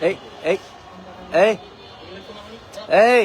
এই এই এই এই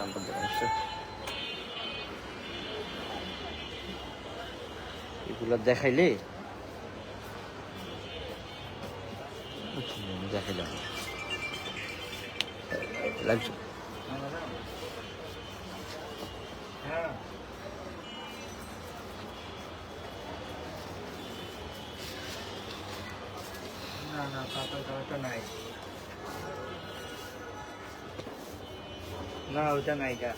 নাম্বার দেওয়া আছে। এগুলো দেখাইলে? দেখাইলাম। না না কাপড় কাপড়টা নাই। না ওটা নাই এটা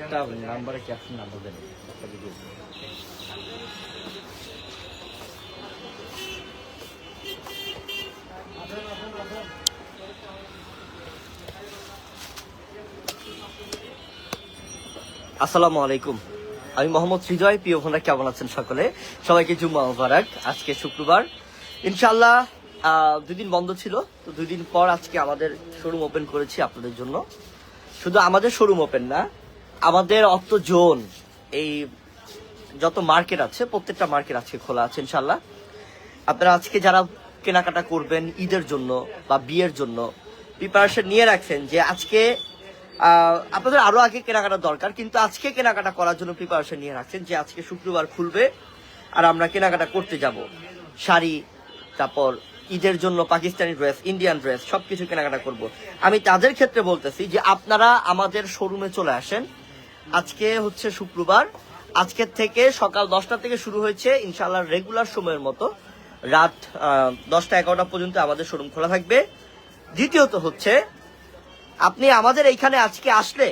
নাম্বারে নাম্বার দেন আসসালামু আলাইকুম। আমি মোহাম্মদ সৃজয় প্রিয় ভোনা কেমন আছেন সকলে? সবাইকে জুম্মা মুবারক। আজকে শুক্রবার। ইনশাল্লাহ আহ, দুদিন বন্ধ ছিল তো দুদিন পর আজকে আমাদের শোরুম ওপেন করেছি আপনাদের জন্য। শুধু আমাদের শোরুম ওপেন না আমাদের অত জোন, এই যত মার্কেট আছে, প্রত্যেকটা মার্কেট আজকে খোলা আছে ইনশাল্লাহ আপনারা আজকে যারা কেনাকাটা করবেন ঈদের জন্য বা বিয়ের জন্য প্রিপারেশন নিয়ে রাখছেন যে আজকে আপনাদের আরও আগে কেনাকাটা দরকার, কিন্তু আজকে কেনাকাটা করার জন্য প্রিপারেশন নিয়ে রাখছেন যে আজকে শুক্রবার খুলবে আর আমরা কেনাকাটা করতে যাব। শাড়ি, তারপর ঈদের জন্য পাকিস্তানি ড্রেস ইন্ডিয়ান ড্রেস সবকিছু কেনাকাটা করব। আমি তাদের ক্ষেত্রে বলতেছি যে আপনারা আমাদের শোরুমে চলে আসেন আজকে হচ্ছে শুক্রবার। আজকের থেকে সকাল দশটা থেকে শুরু হয়েছে ইনশাল্লাহ রেগুলার সময়ের মতো। রাত দশটা এগারোটা পর্যন্ত আমাদের শোরুম খোলা থাকবে। দ্বিতীয়ত হচ্ছে, আপনি আমাদের এইখানে আজকে আসলে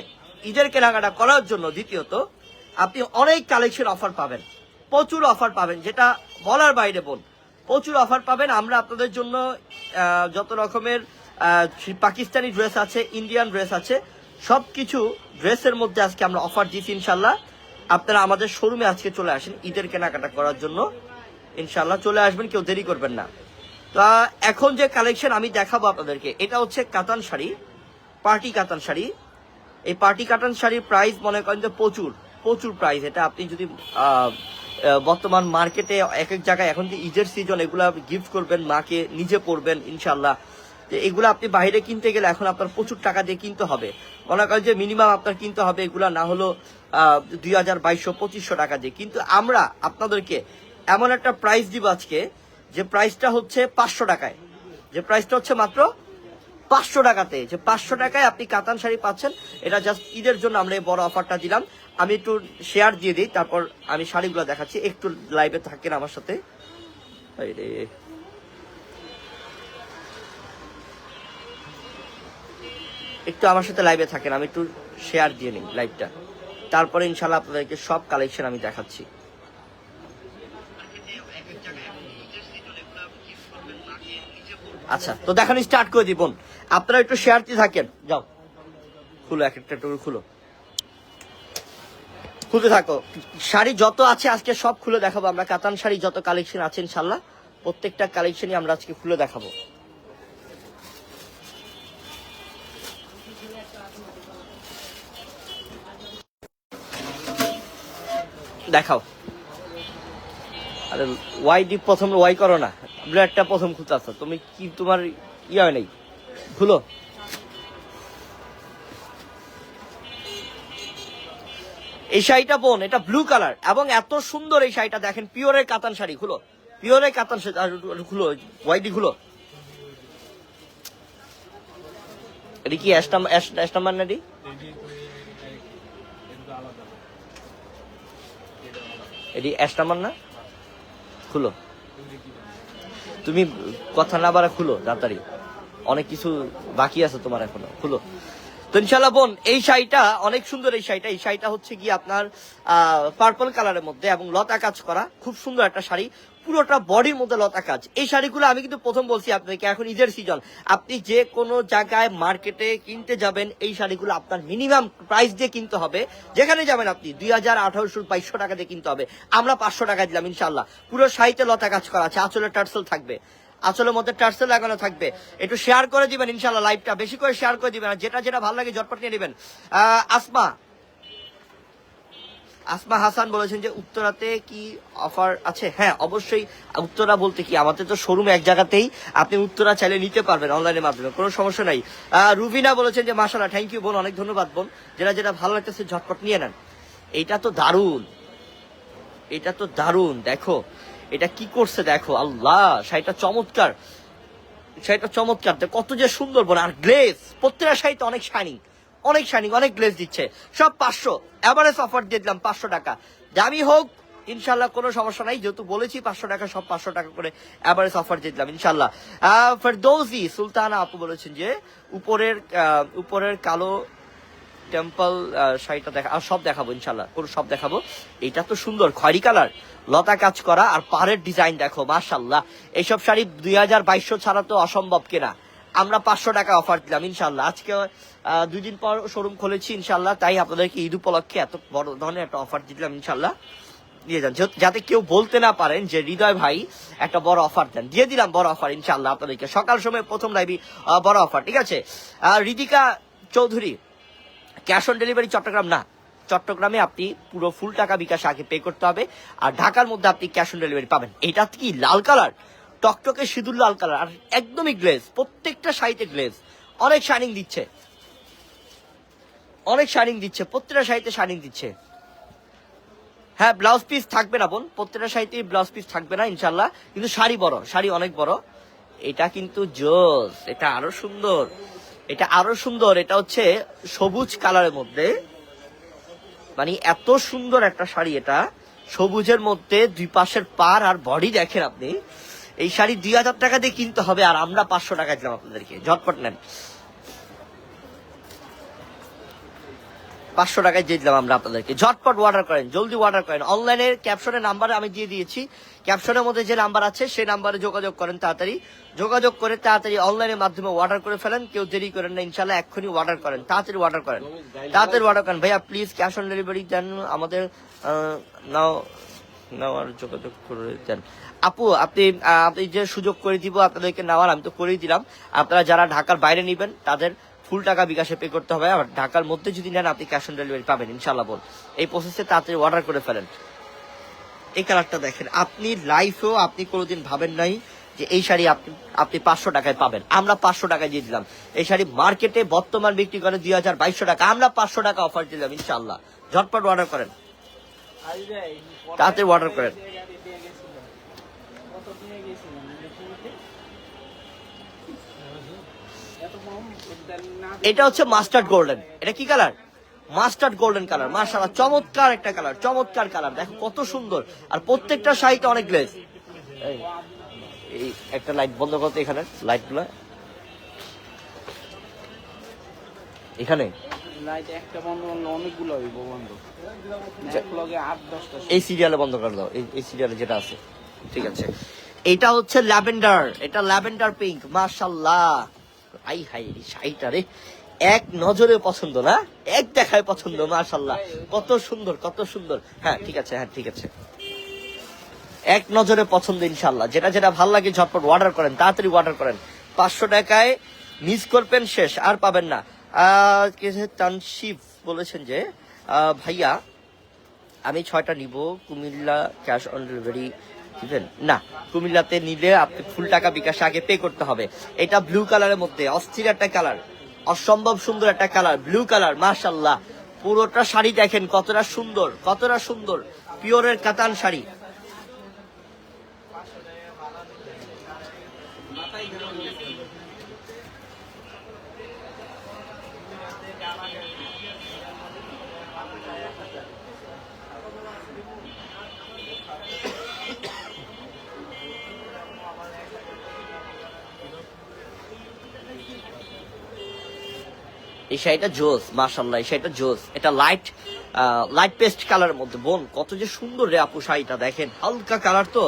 ঈদের কেনাকাটা করার জন্য দ্বিতীয়ত, আপনি অনেক কালেকশন অফার পাবেন। প্রচুর অফার পাবেন, যেটা বলার বাইরে বল। প্রচুর অফার পাবেন। আমরা আপনাদের জন্য যত রকমের পাকিস্তানি ড্রেস আছে ইন্ডিয়ান ড্রেস আছে সব কিছু ড্রেসের মধ্যে আজকে আমরা অফার দিচ্ছি ইনশাল্লাহ আপনারা আমাদের শোরুমে আজকে চলে আসেন ঈদের কেনাকাটা করার জন্য। ইনশাল্লাহ চলে আসবেন, কেউ দেরি করবেন না। তা, এখন যে কালেকশন আমি দেখাবো আপনাদেরকে, এটা হচ্ছে কাতান শাড়ি, পার্টি কাতান শাড়ি। এই পার্টি কাতান শাড়ির প্রাইস মনে করেন যে প্রচুর প্রচুর প্রাইস এটা আপনি যদি বর্তমান মার্কেটে এক এক জায়গায়, এখন যে ঈদের সিজন এগুলো গিফট করবেন, মাকে নিজে পরবেন ইনশাল্লাহ যে এগুলো আপনি বাইরে কিনতে গেলে এখন আপনার প্রচুর টাকা দিয়ে কিনতে হবে। মনে করেন যে মিনিমাম আপনার কিনতে হবে এগুলো না হলো দুই হাজার বাইশশো, পঁচিশশো টাকা দিয়ে। কিন্তু আমরা আপনাদেরকে এমন একটা প্রাইস দিব আজকে, যে প্রাইসটা হচ্ছে পাঁচশো টাকায়। যে প্রাইসটা হচ্ছে মাত্র পাঁচশো টাকাতে। যে পাঁচশো টাকায় আপনি কাতান শাড়ি পাচ্ছেন, এটা জাস্ট ঈদের জন্য আমরা এই বড় অফারটা দিলাম। আমি একটু শেয়ার দিয়ে দিই, তারপর আমি শাড়িগুলো দেখাচ্ছি। একটু লাইভে থাকেন আমার সাথে। একটু আমার সাথে লাইভে থাকেন, আমি একটু শেয়ার দিয়ে নিই লাইভটা তারপরে ইনশাল্লাহ আপনাদেরকে সব কালেকশন আমি দেখাচ্ছি। আচ্ছা তো দেখানো স্টার্ট করে দিবন আপনারা একটু শেয়ার দিয়ে থাকেন। যাও। খুলো, এক একটা টুকরো খুলো। খুলতে থাকো। শাড়ি যত আছে আজকে সব খুলে দেখাবো। আমরা কাতান শাড়ি যত কালেকশন আছে ইনশাল্লাহ প্রত্যেকটা কালেকশনই আমরা আজকে খুলে দেখাবো। দেখাও। আরে ওয়াই ডিপ প্রথম ওয়াই করো না। ব্লাডটা প্রথম আসো। তুমি কি তোমার ইয়ে হয় নাই? খুলো। এই শাড়িটা বোন, এটা ব্লু কালার এবং এত সুন্দর এই শাড়িটা দেখেন পিওরের কাতান শাড়ি। খুলো। পিওরের কাতান শাড়ি। খুলো। ওয়াইডি খুলো। এটি কি অ্যাশ নাম্বার অ্যাশ নাম্বার না এটি? অ্যাশ না? খুলো। তুমি কথা না বাড়া খুলো, তাড়াতাড়ি। অনেক কিছু বাকি আছে তোমার এখনও, খুলো। তো ইনশাল্লাহ বোন, এই শাড়িটা অনেক সুন্দর এই শাড়িটা। এই শাড়িটা হচ্ছে কি আপনার পার্পল কালারের মধ্যে এবং লতা কাজ করা। খুব সুন্দর একটা শাড়ি। পুরোটা বডির মধ্যে লতা কাজ। এই শাড়িগুলো আমি কিন্তু প্রথম বলছি আপনাকে, এখন ঈদের সিজন আপনি যে কোনো জায়গায় মার্কেটে কিনতে যাবেন, এই শাড়িগুলো আপনার মিনিমাম প্রাইস দিয়ে কিনতে হবে। যেখানে যাবেন আপনি, দুই হাজার আঠারোশো বাইশশো টাকা দিয়ে কিনতে হবে। আমরা পাঁচশো টাকা দিলাম ইনশাল্লাহ পুরো শাড়িতে লতা কাজ করা আছে আঁচলের টার্সেল থাকবে। আসলে মধ্যে টার্সেল লাগানো থাকবে। একটু শেয়ার করে দিবেন ইনশাল্লাহ লাইভটা বেশি করে শেয়ার করে দিবেন। আর যেটা যেটা ভালো লাগে ঝটপট নিয়ে নেবেন। আসমা। আসমা হাসান বলেছেন যে উত্তরাতে কি অফার আছে? হ্যাঁ অবশ্যই। উত্তরা বলতে কি, আমাদের তো শোরুম এক জায়গাতেই। আপনি উত্তরা চাইলে নিতে পারবেন অনলাইনের মাধ্যমে, কোনো সমস্যা নাই। রুবিনা বলেছেন যে মাসালা থ্যাংক ইউ বোন, অনেক ধন্যবাদ, বোন। যেটা যেটা ভালো লাগতেছে, ঝটপট নিয়ে নেন। এটা তো দারুণ। এটা তো দারুণ, দেখো। এটা কি করছে দেখো, আল্লাহ, শাড়িটা চমৎকার। শাড়িটা চমৎকার কত যে সুন্দর বোন আর গ্লেজ, প্রত্যেকটা শাড়িতে অনেক শাইনিং অনেক শাইনিং অনেক গ্লেজ দিচ্ছে। সব পাঁচশো এভারেজ অফার দিয়ে দিলাম পাঁচশো টাকা। দামি হোক ইনশাল্লাহ কোনো সমস্যা নাই। যেহেতু বলেছি পাঁচশো টাকা, সব পাঁচশো টাকা করে এভারেজ অফার দিয়ে দিলাম ইনশাল্লাহ ফেরদৌসি, সুলতানা আপু বলেছেন যে, উপরের উপরের কালো টেম্পল শাড়িটা দেখা সব দেখাবো ইনশাল্লাহ কোন সব দেখাবো। এটা তো সুন্দর, খয়রি কালার। লতা কাজ করা আর পাড়ের ডিজাইন দেখো মাশাল্লাহ এইসব শাড়ি দুই হাজার বাইশশো ছাড়া তো অসম্ভব কেনা। আমরা পাঁচশো টাকা অফার দিলাম ইনশাল্লাহ আজকে দুই দিন পর শোরুম খুলেছি ইনশাল্লাহ তাই আপনাদেরকে ঈদ উপলক্ষে এত বড় ধরনের একটা অফার দিলাম ইনশাল্লাহ দিয়ে যান। যাতে কেউ বলতে না পারেন যে, হৃদয় ভাই, একটা বড় অফার দেন। দিয়ে দিলাম বড় অফার ইনশাল্লাহ আপনাদেরকে। সকাল সময় প্রথম লাইভি বড় অফার ঠিক আছে? Ridika Chowdhury cash on delivery Chattogram, না। চট্টগ্রামে আপনি পুরো ফুল টাকা বিকাশ আগে পে করতে হবে। আর ঢাকার মধ্যে আপনি ক্যাশ অন ডেলিভারি পাবেন। এটা কি লাল কালার টকটকে সিঁদুর লাল কালার আর একদমই গ্লেজ প্রত্যেকটা শাড়িতে গ্লেজ অনেক শাইনিং দিচ্ছে। অনেক শাইনিং দিচ্ছে। প্রত্যেকটা শাড়িতে শাইনিং দিচ্ছে। হ্যাঁ ব্লাউজ পিস থাকবে না বোন। প্রত্যেকটা শাড়িতে ব্লাউজ পিস থাকবে না ইনশাল্লাহ কিন্তু শাড়ি বড়, শাড়ি অনেক বড়। এটা কিন্তু জোস, এটা আরও সুন্দর। এটা আরও সুন্দর, এটা হচ্ছে সবুজ কালারের মধ্যে। মানে এত সুন্দর একটা শাড়ি এটা। সবুজের মধ্যে দুই পাশের পার আর বডি দেখেন আপনি। এই শাড়ি দুই হাজার টাকা দিয়ে কিনতে হবে আর আমরা পাঁচশো টাকা দিলাম আপনাদেরকে। ঝটপট নেন। পাঁচশো টাকায় দিয়ে দিলাম আমরা আপনাদেরকে। ঝটপট অর্ডার করেন, জলদি অর্ডার করেন। অনলাইনের ক্যাপশনের নাম্বার আমি দিয়ে দিয়েছি। ক্যাপশনের মধ্যে যে নাম্বার আছে, সেই নাম্বারে যোগাযোগ করেন তাড়াতাড়ি। যোগাযোগ করে তাড়াতাড়ি অনলাইনের মাধ্যমে অর্ডার করে ফেলেন। কেউ দেরি করেন না ইনশাল্লাহ এক্ষুনি অর্ডার করেন। তাড়াতাড়ি অর্ডার করেন। তাড়াতাড়ি অর্ডার করেন। ভাইয়া প্লিজ ক্যাশ অন ডেলিভারি দেন। আমাদের নাও নেওয়ার যোগাযোগ করে দেন। আপু, আপনি আপনি যে সুযোগ করে দিব আপনাদেরকে নেওয়ার, আমি তো করেই দিলাম। আপনারা যারা ঢাকার বাইরে নেবেন, তাদের ফুল টাকা বিকাশে পে করতে হবে। আর ঢাকার মধ্যে যদি নেন, আপনি ক্যাশ অন ডেলিভারি পাবেন। ইনশাল্লাহ বল। এই প্রসেসে তাড়াতাড়ি অর্ডার করে ফেলেন। এই কালারটা দেখেন। আপনি লাইফেও আপনি কোনোদিন ভাবেন নাই যে এই শাড়ি আপনি আপনি পাঁচশো টাকায় পাবেন। আমরা পাঁচশো টাকায় দিয়ে দিলাম। এই শাড়ি মার্কেটে বর্তমান বিক্রি করে দুই হাজার বাইশশো টাকা। আমরা পাঁচশো টাকা অফার দিলাম ইনশাল্লাহ ঝটপট অর্ডার করেন। তাড়াতাড়ি অর্ডার করেন। এটা হচ্ছে মাস্টার্ড গোল্ডেন এটা কি কালার মাস্টার্ড গোল্ডেন কালার মার্শাল্লাহ চমৎকার একটা কালার চমৎকার কালার। দেখো কত সুন্দর। আর প্রত্যেকটা শাড়িতে অনেক গ্লেজ। এই একটা লাইট বন্ধ করতে এখানে লাইটগুলো এখানে দশটা এই সিরিয়ালে বন্ধ করে দাও। এই সিরিয়ালে যেটা আছে। ঠিক আছে। এটা হচ্ছে ল্যাভেন্ডার। এটা ল্যাভেন্ডার পিঙ্ক। মাশাল্লাহ আই হাই শাড়িটা রে। এক নজরে পছন্দ না, এক দেখায় পছন্দ মাশাল্লাহ কত সুন্দর কত সুন্দর। হ্যাঁ ঠিক আছে হ্যাঁ ঠিক আছে। এক নজরে পছন্দ ইনশাল্লাহ যেটা যেটা ভালো লাগে, ঝটপট অর্ডার করেন, তাড়াতাড়ি অর্ডার করেন। পাঁচশো টাকায় মিস করবেন, শেষ, আর পাবেন না। তানশিফ বলেছেন যে ভাইয়া, আমি ছয়টা নিব, কুমিল্লা ক্যাশ অন ডেলিভারি দিবেন? না, কুমিল্লাতে নিলে আপনি ফুল টাকা বিকাশে আগে পে করতে হবে। এটা ব্লু কালারের মধ্যে, অস্থির একটা কালার অসম্ভব সুন্দর একটা কালার ব্লু কালার মার্শাল্লাহ পুরোটা শাড়ি দেখেন কতটা সুন্দর কতটা সুন্দর। পিওরের কাতান শাড়ি। এই শাড়িটা জোস মাশাল্লাহ এই শাড়িটা জোস। এটা লাইট লাইট পেস্ট কালারের মধ্যে। বোন, কত যে সুন্দর রে আপু শাড়িটা, দেখেন। হালকা কালার তো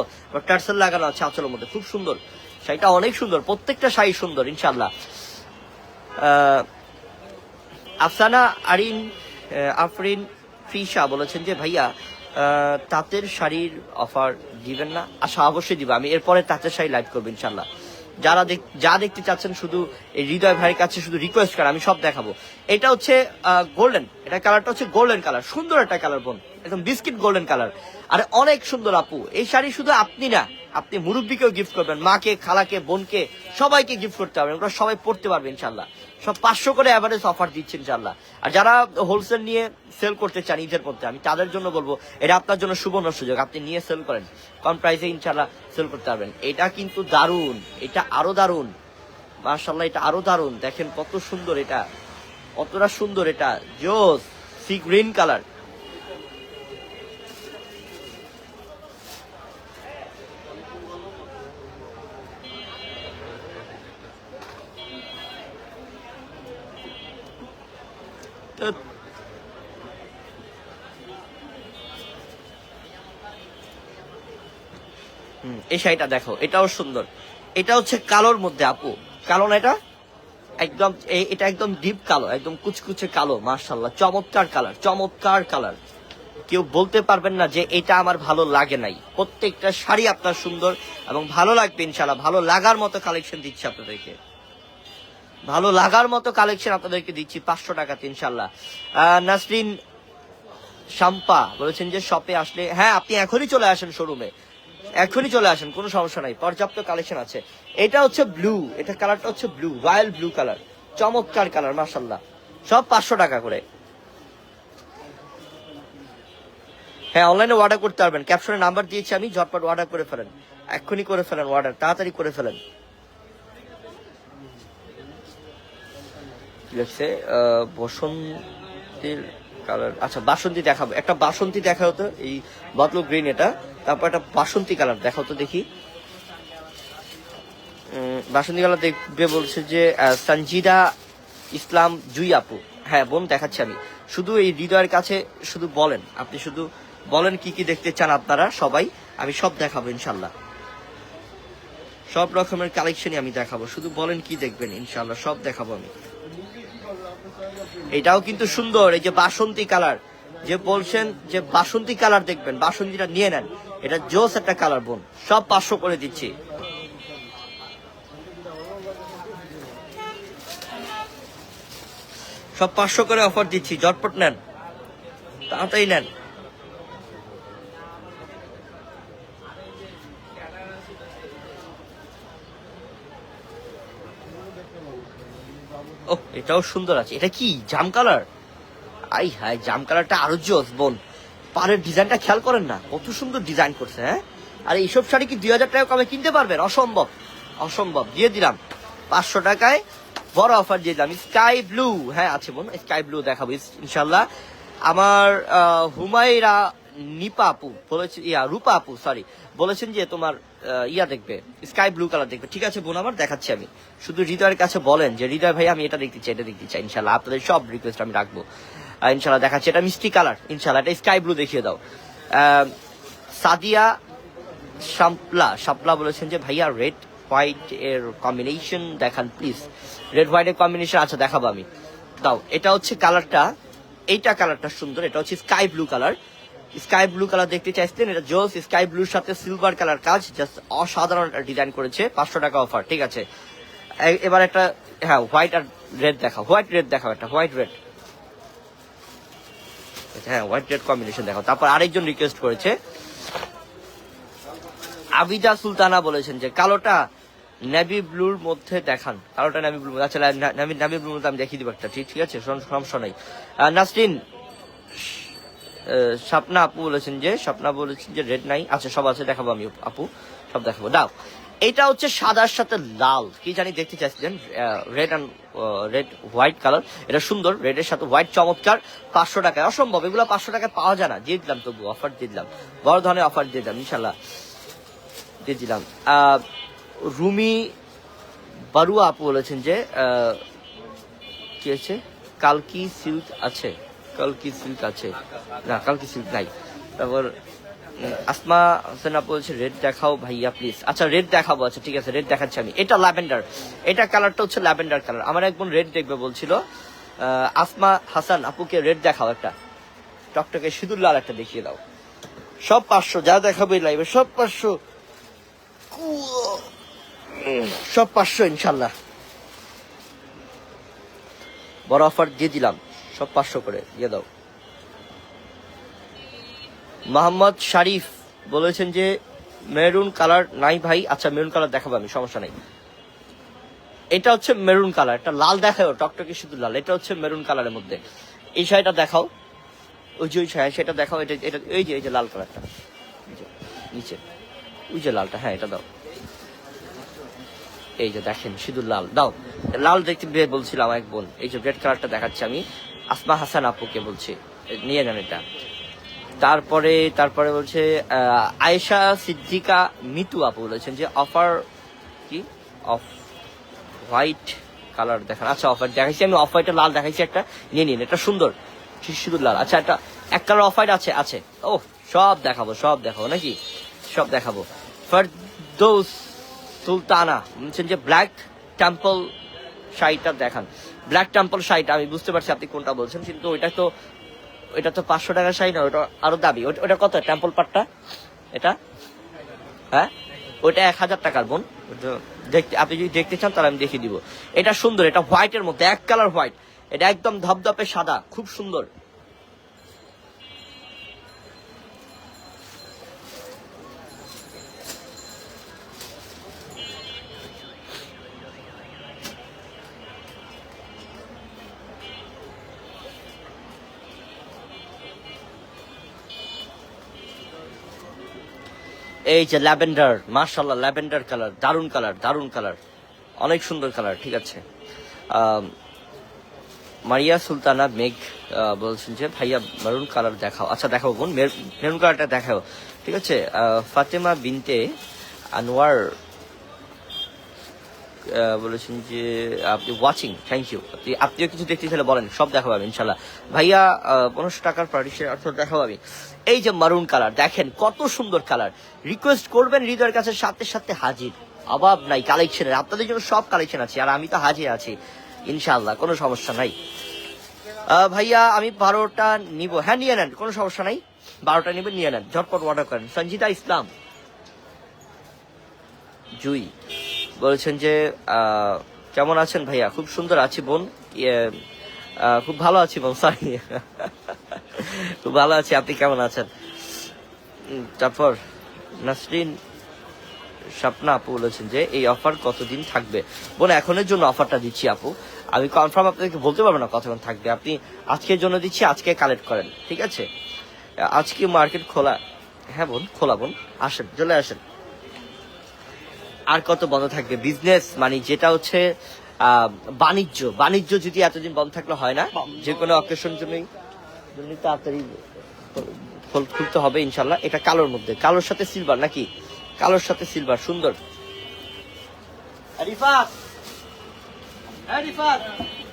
টার্সেল লাগানো আছে আঁচলের মধ্যে, খুব সুন্দর। শাড়িটা অনেক সুন্দর, প্রত্যেকটা শাড়ি সুন্দর ইনশাল্লাহ আফসানা আরিন আফরিন ফিশা বলেছেন যে, ভাইয়া তাঁতের শাড়ির অফার দিবেন না? আচ্ছা অবশ্যই দিব। আমি এরপরে তাঁতের শাড়ি লাইভ করব ইনশাল্লাহ যারা যা দেখতে চাচ্ছেন শুধু এই হৃদয় ভাইয়ের কাছে শুধু রিকোয়েস্ট করে, আমি সব দেখাবো। এটা হচ্ছে গোল্ডেন এটা কালারটা হচ্ছে গোল্ডেন কালার সুন্দর একটা কালার বোন একদম বিস্কিট গোল্ডেন কালার আর অনেক সুন্দর আপু। এই শাড়ি শুধু আপনি না। আপনি মুরব্বীকেও গিফট করবেন, মাকে, খালাকে, বোনকে, সবাইকে গিফট করতে পারবেন, ওরা সবাই পড়তে পারবে ইনশাল্লাহ। সব পাঁচশো করে অ্যাভারেজ অফার দিচ্ছে ইনশাল্লাহ। আর যারা হোলসেল নিয়ে সেল করতে চান ঈদের মধ্যে, আমি তাদের জন্য বলব, এটা আপনার জন্য সুবর্ণ সুযোগ, আপনি নিয়ে সেল করেন। কম প্রাইসে ইনশাল্লাহ সেল করতে পারবেন। এটা কিন্তু দারুণ, এটা আরও দারুণ। মার্শাল্লাহ এটা আরও দারুণ। দেখেন কত সুন্দর এটা, কতটা সুন্দর এটা। জোস সি গ্রিন কালার এই শাড়িটা দেখো, এটাও সুন্দর। এটা হচ্ছে কালোর মধ্যে, আপু। না এটা? একদম এটা একদম ডিপ কালো, একদম কুচকুচে কালো মার্শাল্লাহ চমৎকার কালার চমৎকার কালার কেউ বলতে পারবেন না যে এটা আমার ভালো লাগে নাই। প্রত্যেকটা শাড়ি আপনার সুন্দর এবং ভালো লাগবে ইনশাল্লাহ ভালো লাগার মতো কালেকশন দিচ্ছি আপনাদেরকে। ভালো লাগার মতো কালেকশন আপনাদেরকে দিচ্ছি, পাঁচশো টাকাতে ইনশাল্লাহ নাসরিন শাম্পা বলেছেন যে শপে আসলে হ্যাঁ আপনি এখনই চলে আসেন শোরুমে এখনই চলে আসেন, কোনো সমস্যা নাই, পর্যাপ্ত কালেকশন আছে। এটা হচ্ছে ব্লু এটা কালারটা হচ্ছে ব্লু রয়্যাল ব্লু কালার চমৎকার কালার মাসাল্লাহ সব পাঁচশো টাকা করে। হ্যাঁ অনলাইনে অর্ডার করতে পারবেন। ক্যাপশনে নাম্বার দিয়েছি আমি, ঝটপট অর্ডার করে ফেলেন। এক্ষুনি করে ফেলেন অর্ডার তাড়াতাড়ি করে ফেলেন। লিখছে বসন্তের কালার আচ্ছা বাসন্তী দেখাবো। একটা বাসন্তী দেখা হতো এই বটল গ্রিন এটা। তারপর একটা বাসন্তী কালার দেখা হতো দেখি। বাসন্তী কালার দেখবে বলছে যে সঞ্জিদা ইসলাম জুই আপু। হ্যাঁ বোন দেখাচ্ছি আমি। শুধু এই হৃদয়ের কাছে শুধু বলেন, আপনি শুধু বলেন কি কি দেখতে চান আপনারা সবাই, আমি সব দেখাবো ইনশাল্লাহ। সব রকমের কালেকশনই আমি দেখাবো। শুধু বলেন কি দেখবেন ইনশাল্লাহ, সব দেখাবো আমি। এটাও কিন্তু সুন্দর, এই যে বাসন্তী কালার। যে বলছেন যে বাসন্তী কালার দেখবেন, বাসন্তীটা নিয়ে নেন। এটা জোস একটা কালার বোন, সব পাঁচশো করে দিচ্ছি। সব পাঁচশো করে অফার দিচ্ছি জটপট নেন, তাড়াতাড়ি নেন। ও এটাও সুন্দর আছে। এটা কি? জাম কালার? আই হাই জাম কালারটা আরও জোস, বোন। পাড়ের ডিজাইনটা খেয়াল করেন না, কত সুন্দর ডিজাইন করছে হ্যাঁ? আর এইসব শাড়ি কি দুই হাজার টাকা কমে কিনতে পারবেন? অসম্ভব অসম্ভব। দিয়ে দিলাম পাঁচশো টাকায়, বড় অফার দিয়ে দিলাম। স্কাই ব্লু হ্যাঁ আছে, বোন। স্কাই ব্লু দেখাবো ইনশাল্লাহ আমার হুমায়রা নিপা আপু বলেছে, ইয়া রূপা আপু সরি বলেছেন যে তোমার ইয়া দেখবে স্কাই ব্লু কালার দেখবে। ঠিক আছে বোন আমার দেখাচ্ছি আমি। শুধু হৃদয়ের কাছে বলেন যে, হৃদয় ভাই, আমি এটা দেখতে চাই, এটা দেখতে চাই, ইনশাল্লাহ। আপনাদের সব রিকোয়েস্ট আমি রাখব। ইনশাল্লাহ দেখাচ্ছি। এটা মিষ্টি কালার ইনশাল্লাহ। এটা স্কাই ব্লু দেখিয়ে দাও। সাদিয়া শাপলা শাপলা বলেছেন যে, ভাইয়া রেড হোয়াইট এর কম্বিনেশন দেখান প্লিজ রেড হোয়াইট এর কম্বিনেশন আচ্ছা দেখাবো আমি। দাও, এটা হচ্ছে কালারটা এইটা কালারটা সুন্দর, এটা হচ্ছে sky blue colour sky blue colour দেখতে চাইছেন এটা জোস স্কাই ব্লুর সাথে সিলভার কালার কাজ জাস্ট অসাধারণ ডিজাইন করেছে পাঁচশো টাকা অফার ঠিক আছে। এবার একটা হ্যাঁ হোয়াইট আর রেড দেখাও হোয়াইট রেড দেখাও একটা হোয়াইট রেড হ্যাঁ হোয়াইট রেড কম্বিনেশন দেখাও। তারপর আরেকজন রিকোয়েস্ট করেছে আবিদা সুলতানা বলেছেন যে কালোটা নেভি ব্লুর মধ্যে দেখান কালোটা নেভি ব্লু আচ্ছা নেভি ব্লুর মধ্যে আমি দেখিয়ে দিব একটা ঠিক আছে সম- সমস্যা নাই। আহ, স্বপ্না আপু বলেছেন যে, স্বপ্না বলেছেন যে রেড নাই আচ্ছা সব আছে, দেখাবো আমি আপু। সব দেখাবো। দাও। এটা হচ্ছে সাদার সাথে লাল। কি জানি দেখতে চাইছিলেন red and red white colour এটা সুন্দর রেডের সাথে হোয়াইট চমৎকার। পাঁচশো টাকায়। অসম্ভব, এগুলো পাঁচশো টাকায় পাওয়া যায় না। দিয়ে দিলাম তবু অফার দিয়ে দিলাম। বড় ধরনের অফার দিয়ে দিলাম ইনশাল্লাহ দিয়ে দিলাম। রুমি বারুয়া আপু বলেছেন যে কি আছে? কালকি সিল্ক আছে। কালকি সিল্ক আছে না কালকি সিল্ক নাই। তারপর আসমা হোসেন বলছে রেড দেখাও ভাইয়া প্লিজ আচ্ছা রেড দেখাবো আচ্ছা ঠিক আছে রেড দেখাচ্ছি আমি। এটা ল্যাভেন্ডার। এটা কালারটা হচ্ছে ল্যাভেন্ডার কালার আমার এক বোন রেড দেখবে বলছিল আসমা হাসান আপুকে রেড দেখাও একটা। টকটকে সিঁদুর লাল একটা দেখিয়ে দাও। সব পাঁচশো, যা দেখাবো লাইভে সব পাঁচশো। সব পাঁচশো ইনশাল্লাহ। বড় অফার দিয়ে দিলাম। সব পাঁচশো করে, দিয়ে দাও। মোহাম্মদ শারিফ বলেছেন যে, মেরুন কালার নাই ভাই আচ্ছা মেরুন কালার দেখাবো আমি, সমস্যা নাই। এটা হচ্ছে মেরুন কালার, এটা লাল দেখাও টকটকে শুধু লাল, এটা হচ্ছে মেরুন কালারের মধ্যে। এই শাড়িটা দেখাও। ওই যে ওই শাড়ি, সেটা দেখাও, এটা এটা, এই যে এই যে লাল কালারটা। নিচে। ওই যে লালটা হ্যাঁ এটা দাও। এই যে দেখেন সিঁদুর লাল, দাও। লাল দেখতে বলছিলাম এক বোন, এই যে রেড কালারটা দেখাচ্ছি আমি। আসমা হাসান আপুকে বলছি। নিয়ে নেন এটা। তারপরে তারপরে বলছে আয়েশা সিদ্দিকা মিতু আপু বলেছেন যে অফার কি? অফ হোয়াইট কালার দেখান। আচ্ছা অফার দেখাইছি, আমি অফ হোয়াইটটা লাল দেখাইছি একটা। নিয়ে নিন, এটা সুন্দর। সিঁদুর লাল। আচ্ছা একটা, এক কালার অফ হোয়াইট আছে আছে। ও সব দেখাবো সব দেখাবো, নাকি? সব দেখাবো। ফারদৌস সুলতানা বলছেন যে ব্ল্যাক টেম্পল শাড়িটা দেখান। ব্ল্যাক টেম্পল শাড়িটা, আমি বুঝতে পারছি আপনি কোনটা বলছেন, কিন্তু ওইটা তো ওইটা তো পাঁচশো টাকার শাড়ি না, ওটা আরও দাবি ওটা- কত? টেম্পল পাটটা? এটা? হ্যাঁ? ওইটা এক হাজার টাকার বোন। দেখতে, আপনি যদি দেখতে চান তাহলে আমি দেখিয়ে দিব। এটা সুন্দর, এটা হোয়াইটের মধ্যে, এক কালার হোয়াইট এটা একদম ধপধপে সাদা, খুব সুন্দর। এই যে ল্যাভেন্ডার মার্শাল্লাহ ল্যাভেন্ডার কালার দারুণ কালার, দারুণ কালার। অনেক সুন্দর কালার, ঠিক আছে। মারিয়া সুলতানা মেঘ বলছেন যে, ভাইয়া মেরুন কালার দেখাও। আচ্ছা দেখাও কোন মের- মেরুন কালারটা দেখাও, ঠিক আছে? ফাতেমা বিনতে আনোয়ার বলেছেন যে আপনি ওয়াচিং থ্যাংক ইউ আপনি আপনিও কিছু দেখতে চাইলে বলেন, সব দেখা আমি ইনশাল্লাহ ভাইয়া পনেরোশো টাকার পার্টিশন অর্থ দেখাবো আমি এই যে মারুন কালার দেখেন কত সুন্দর কালার রিকোয়েস্ট করবেন, হৃদয়ের কাছে সাথে সাথে হাজির। অভাব নাই কালেকশনের আপনাদের জন্য সব কালেকশন আছে, আর আমি তো হাজির আছি। ইনশাল্লাহ কোনো সমস্যা নাই। ভাইয়া, আমি বারোটা নিব। হ্যাঁ নিয়ে নেন, কোনো সমস্যা নাই। বারোটা নিবেন নিয়ে নেন। ঝটপট অর্ডার করেন। সঞ্জিতা ইসলাম। জুই। বলেছেন যে কেমন আছেন ভাইয়া? খুব সুন্দর আছি বোন। ইয়ে, খুব ভালো আছি বোন সরি খুব ভালো আছি আপনি কেমন আছেন? তারপর নাসরিন স্বপ্না আপু বলেছেন যে এই অফার কতদিন থাকবে? বোন এখনের জন্য অফারটা দিচ্ছি আপু। আমি কনফার্ম আপনাদেরকে বলতে পারব না কতক্ষণ থাকবে। আপনি আজকের জন্য দিচ্ছি আজকে কালেক্ট করেন ঠিক আছে? আজকে মার্কেট খোলা হ্যাঁ বোন খোলা বোন আসেন চলে আসেন। আর কত বন্ধ থাকবে? বিজনেস মানে যেটা হচ্ছে বাণিজ্য। বাণিজ্য যদি এতদিন বন্ধ থাকলে হয় না, যে কোনো অকেশন জন্যই জন্যই তাড়াতাড়ি খোল- খুলতে হবে ইনশাল্লাহ এটা কালোর মধ্যে। কালোর সাথে সিলভার নাকি? কালোর সাথে সিলভার সুন্দর। হ্যাঁ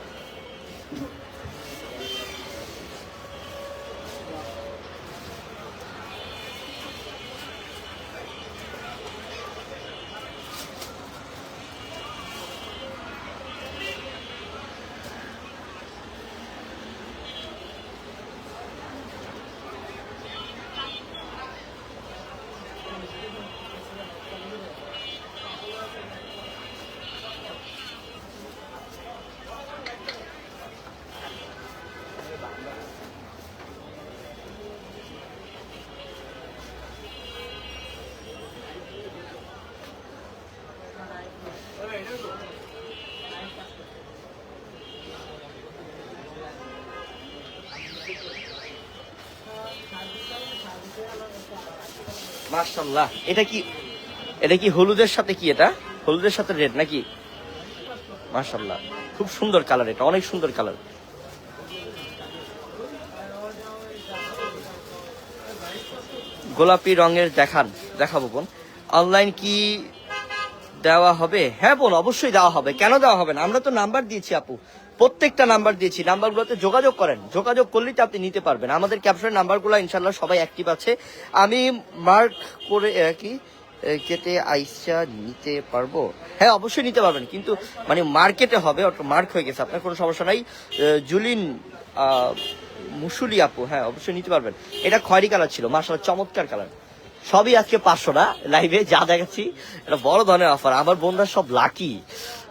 মার্শাল্লাহ এটা কি এটা কি হলুদের সাথে কি এটা? হলুদের সাথে রেড নাকি? মার্শাল্লাহ খুব সুন্দর কালার এটা, অনেক সুন্দর কালার গোলাপি রঙের দেখান, দেখাবো বোন। অনলাইন কি দেওয়া হবে? হ্যাঁ বোন, অবশ্যই দেওয়া হবে। কেন দেওয়া হবে না? আমরা তো নাম্বার দিয়েছি আপু। প্রত্যেকটা নাম্বার দিয়েছি, নাম্বারগুলোতে যোগাযোগ করেন। যোগাযোগ করলেই তো আপনি নিতে পারবেন। আমাদের ক্যাপশনের নাম্বারগুলো ইনশাল্লাহ সবাই অ্যাক্টিভ আছে। আমি মার্ক করে কি কেটে আইসা নিতে পারব? হ্যাঁ অবশ্যই নিতে পারবেন। কিন্তু মানে মার্কেটে হবে ওটা মার্ক হয়ে গেছে, আপনার কোনো সমস্যা নাই। জুলিন মুসুলি আপু হ্যাঁ অবশ্যই নিতে পারবেন। এটা খয়েরি কালার ছিল মার্শাল চমৎকার কালার সবই আজকে পাঁচশো না লাইভে যা দেখাচ্ছি, এটা বড় ধরনের অফার আমার বোনরা সব লাকি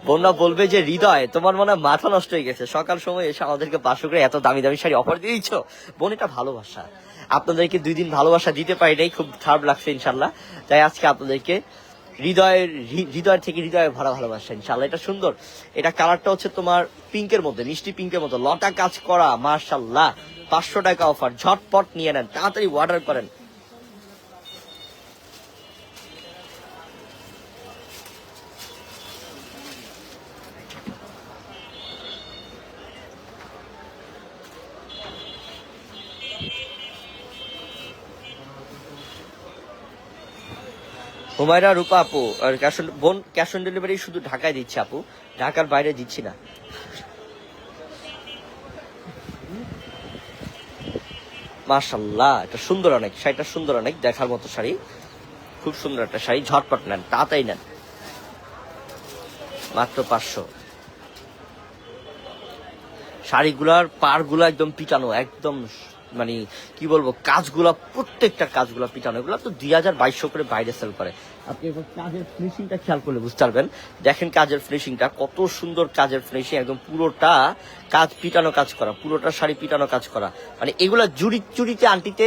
বোনরা বলবে যে, হৃদয়, তোমার মনে হয় মাথা নষ্ট হয়ে গেছে। সকাল সময় এসে আমাদেরকে পাঁচশো করে এত দামি দামি শাড়ি অফার দিয়ে দিচ্ছ বোন, এটা ভালোবাসা। আপনাদেরকে দুই দিন ভালোবাসা দিতে পারি নাই, খুব খারাপ লাগছে ইনশাল্লাহ তাই আজকে আপনাদেরকে হৃদয়ের হৃদয় থেকে হৃদয়ে ভরা ভালোবাসা ইনশাল্লাহ এটা সুন্দর। এটা কালারটা হচ্ছে তোমার পিঙ্কের মধ্যে, মিষ্টি পিঙ্কের মতো লটা কাজ করা মার্শাল্লাহ পাঁচশো টাকা অফার ঝটপট নিয়ে নেন, তাড়াতাড়ি অর্ডার করেন। হুমায়রা রূপা আপু, আর ক্যাশ অন, বোন, ক্যাশ অন ডেলিভারি শুধু ঢাকায় দিচ্ছে আপু। ঢাকার বাইরে দিচ্ছি না। মাশাল্লাহ এটা সুন্দর অনেক, শাড়িটা সুন্দর অনেক, দেখার মতো শাড়ি। খুব সুন্দর একটা শাড়ি, ঝটপট নেন, তাড়াতাড়ি নেন। মাত্র পাঁচশো। শাড়িগুলার পাড়গুলো একদম পিটানো, একদম মানে কি বলব, কাজগুলা, প্রত্যেকটা কাজগুলা পিটানো, এগুলো তো দুই হাজার বাইশশো করে বাইরে সেল করে। আপনি এবার কাজের ফিনিশিংটা খেয়াল করলে বুঝতে পারবেন। দেখেন কাজের ফিনিশিংটা কত সুন্দর কাজের ফিনিশিং একদম পুরোটা কাজ পিটানো কাজ করা, পুরোটা শাড়ি পিটানো কাজ করা। মানে এগুলা জুড়ি চুরিতে আন্টিতে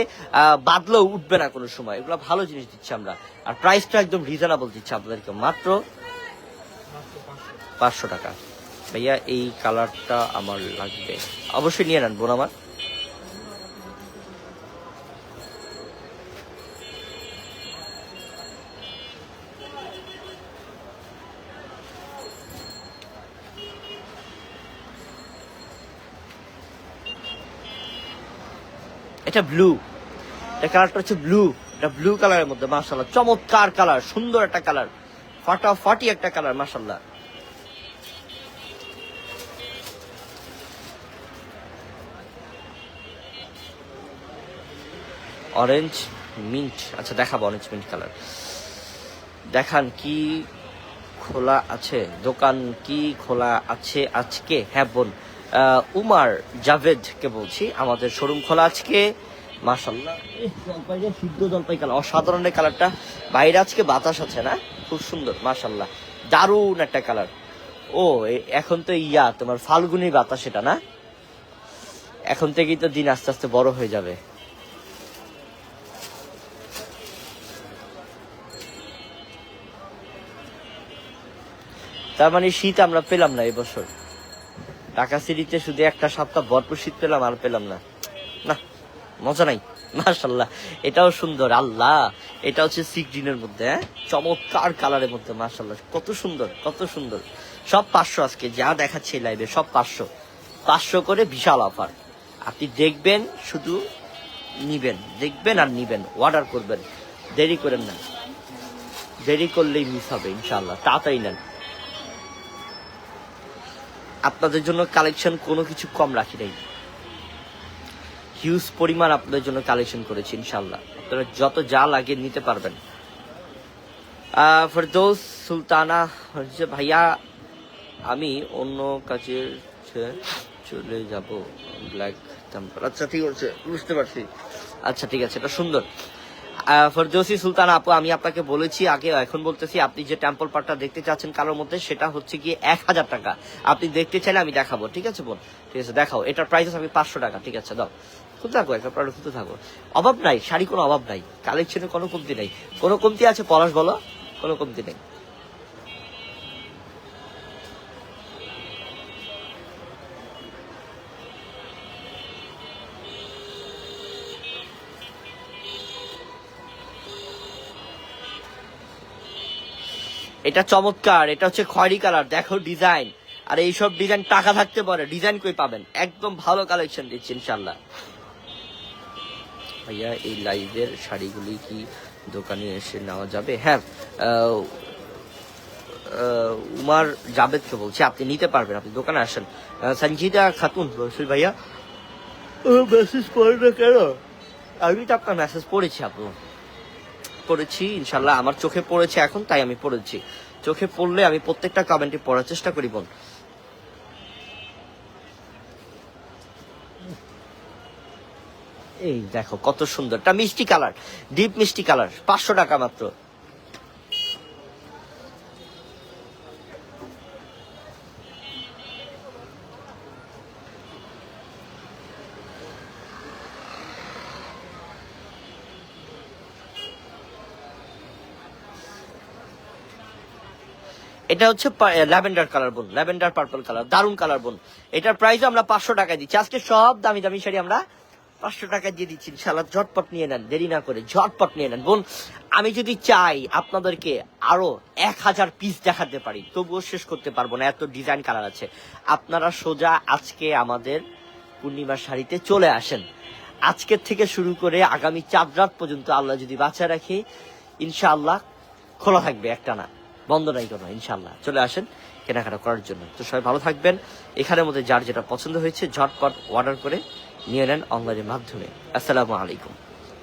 বাদলেও উঠবে না কোনো সময়। এগুলো ভালো জিনিস দিচ্ছি আমরা। আর প্রাইসটা একদম রিজনেবল দিচ্ছি আপনাদেরকে। মাত্র পাঁচশো টাকা। ভাইয়া, এই কালারটা আমার লাগবে। অবশ্যই নিয়ে নেন, বোন আমার। এটা ব্লু এটা কালারটা হচ্ছে ব্লু এটা ব্লু কালারের মধ্যে মাশাল্লাহ চমৎকার কালার সুন্দর একটা কালার ফাটাফাটি একটা কালার মাশাল্লাহ অরেঞ্জ মিন্ট আচ্ছা দেখাবো অরেঞ্জ মিন্ট কালার দেখান কি খোলা আছে? দোকান কি খোলা আছে আজকে? হ্যাঁ বোন উমার জাভেদ কে বলছি, আমাদের শোরুম খোলা আজকে। জলপাই সিদ্ধ জলপাই কালার অসাধারণ কালারটা বাইরে আজকে বাতাস আছে না? খুব সুন্দর মাশাল্লাহ দারুণ একটা কালার ও এখন তো ইয়া, তোমার ফাল্গুনি বাতাস এটা না? এখন থেকেই তো দিন আস্তে আস্তে বড় হয়ে যাবে। তার মানে শীত আমরা পেলাম না এবছর। ঢাকা সিটিতে শুধু একটা সপ্তাহ ভরপুর শীত পেলাম, আর পেলাম না। না, মজা নাই। মাশাল্লাহ এটাও সুন্দর, আল্লাহ। এটা হচ্ছে সিক গ্রিনের মধ্যে হ্যাঁ? চমৎকার কালারের মধ্যে মাশাল্লাহ কত সুন্দর কত সুন্দর। সব পাঁচশো আজকে, যা দেখাচ্ছে লাইভে সব পাঁচশো। পাঁচশো করে বিশাল অফার আপনি দেখবেন, শুধু নিবেন, দেখবেন আর নিবেন অর্ডার করবেন। দেরি করেন না। দেরি করলেই মিস হবে ইনশাল্লাহ তাড়াতাড়ি নেন। আপনাদের জন্য কালেকশন কোনো কিছু কম রাখি নাই। হিউজ পরিমাণ আপনাদের জন্য কালেকশন করেছি ইনশাল্লাহ আপনারা যত যা লাগে নিতে পারবেন। ফরদৌস সুলতানা, হচ্ছে ভাইয়া, আমি অন্য কাজের চলে যাব। ব্ল্যাক টেম্পল আচ্ছা ঠিক আছে, বুঝতে পারছি। আচ্ছা ঠিক আছে, এটা সুন্দর। ফরদৌসি সুলতান আপু, আমি আপনাকে বলেছি, আগে এখন বলতেছি, আপনি যে টেম্পল পার্টটা দেখতে চাচ্ছেন কারোর মধ্যে, সেটা হচ্ছে গিয়ে এক হাজার টাকা। আপনি দেখতে চাইলে আমি দেখাবো, ঠিক আছে বোন? ঠিক আছে, দেখাও। এটার প্রাইস আমি পাঁচশো টাকা, ঠিক আছে, দাও। খুঁজে থাকো, একটা প্রোডাক্ট খুঁজে থাকো। অভাব নাই, শাড়ি কোনো অভাব নাই। কালেকশনে কোনো কমতি নাই। কোনো কমতি আছে পলাশ বলো? কোনো কমতি নেই। এটা চমৎকার এটা হচ্ছে খয়েরি কালার দেখো ডিজাইন। আর এইসব ডিজাইন টাকা থাকতে পারে ডিজাইন কই পাবেন? একদম ভালো কালেকশন দিচ্ছে ইনশাল্লাহ ভাইয়া এই লাইভের শাড়িগুলি কি দোকানে এসে নেওয়া যাবে? হ্যাঁ উমার জাবেদকে বলছি আপনি নিতে পারবেন আপনি দোকানে আসেন। আহ, সঞ্জিদা খাতুন রসুল ভাইয়া। মেসেজ পড়ে না কেন? আমি তো আপনার মেসেজ পড়েছি আপু। পড়েছি, ইনশাল্লাহ আমার চোখে পড়েছে এখন, তাই আমি পড়েছি। চোখে পড়লে আমি প্রত্যেকটা কমেন্টে পড়ার চেষ্টা করি, বোন। এই দেখো, কত সুন্দর। মিষ্টি কালার ডিপ মিষ্টি কালার পাঁচশো টাকা মাত্র। এটা হচ্ছে ল্যাভেন্ডার কালার বোন, ল্যাভেন্ডার পার্পল কালার দারুণ কালার বোন। এটার প্রাইস আমরা পাঁচশো টাকা দিচ্ছি। আজকে সব দামি দামি শাড়ি আমরা পাঁচশো টাকা দিয়ে দিচ্ছি। ইনশাল্লাহ ঝটপট নিয়ে নেন, দেরি না করে ঝটপট নিয়ে নেন। বোন, আমি যদি চাই আপনাদেরকে আরও এক হাজার পিস দেখাতে পারি, তবুও শেষ করতে পারব না, এত ডিজাইন কালার আছে। আপনারা সোজা আজকে আমাদের পূর্ণিমার শাড়িতে চলে আসেন। আজকের থেকে শুরু করে আগামী চার রাত পর্যন্ত আল্লাহ যদি বাঁচা রাখে, ইনশাআল্লাহ খোলা থাকবে একটা না বন্ধ নাই কোনো ইনশাল্লাহ চলে আসেন কেনাকাটা করার জন্য। তো সবাই ভালো থাকবেন। এখানের মধ্যে যার যেটা পছন্দ হয়েছে, ঝটপট অর্ডার করে নিয়ে নেন অনলাইনের মাধ্যমে। আসসালামু আলাইকুম।